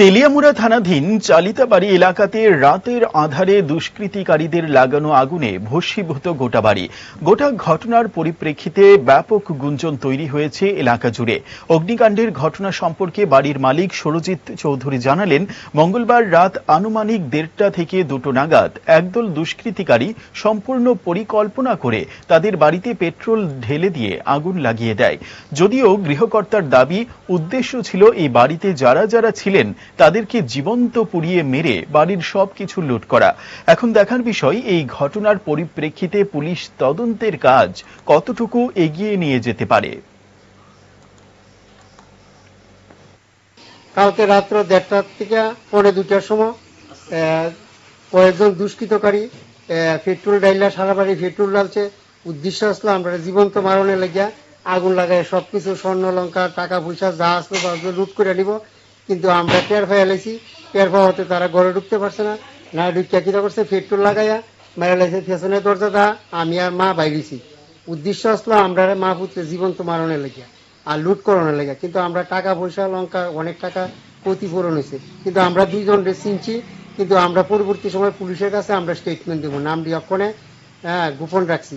তেলিয়ামুড়া থানাধীন চালিতাবাড়ি এলাকাতে রাতের আধারে দুষ্কৃতিকারীদের লাগানো আগুনে ভস্মীভূত গোটা বাড়ি। গোটা ঘটনার পরিপ্রেক্ষিতে ব্যাপক গুঞ্জন তৈরি হয়েছে এলাকা জুড়ে। অগ্নিকাণ্ডের ঘটনা সম্পর্কে বাড়ির মালিক সরজিৎ চৌধুরী জানালেন, মঙ্গলবার রাত আনুমানিক দেড়টা থেকে দুটো নাগাদ একদল দুষ্কৃতিকারী সম্পূর্ণ পরিকল্পনা করে তাদের বাড়িতে পেট্রোল ঢেলে দিয়ে আগুন লাগিয়ে দেয়। যদিও গৃহকর্তার দাবি, উদ্দেশ্য ছিল এই বাড়িতে যারা যারা ছিলেন তাদেরকে জীবন্ত পুড়িয়ে মেরে বাড়ির সবকিছু লুট করা। এখন দেখার বিষয়, এই ঘটনার পরিপ্রেক্ষিতে পুলিশ তদন্তের কাজ কতটুকু এগিয়ে নিয়ে যেতে পারে? কালকে রাত্র দেড়টার থেকে পৌনে দুটার সময় কয়েকজন দুষ্কৃতকারী পেট্রোল ডাইলা সারা বাড়ি পেট্রোল ডালছে উদ্দেশ্য আসলো আমরা জীবন্ত মারণে লাগিয়া আগুন লাগাই সবকিছু, স্বর্ণ, লঙ্কা, টাকা পয়সা, যা আসলো লুট করে নিব। কিন্তু আমরা টের পাই লাইছি। টের পাওয়া হতে তারা ঘরে ঢুকতে পারছে না। না ঢুকিয়া কিনা করছে? পেট্রোল লাগাইয়া মেরে লাইছে পেছনের দরজা দা আমি আর মা বাইরেছি উদ্দেশ্য আসলো আমরা মা পুত্রে জীবন্ত মারণে লাগিয়া আর লুট করানো লেগে। কিন্তু আমরা টাকা পয়সা, লঙ্কা, অনেক টাকা ক্ষতিপূরণ হয়েছে। কিন্তু আমরা দুইজন চিনছি। কিন্তু আমরা পরবর্তী সময় পুলিশের কাছে আমরা স্টেটমেন্ট দেবো। নামটি অক্ষণে হ্যাঁ গোপন রাখছি।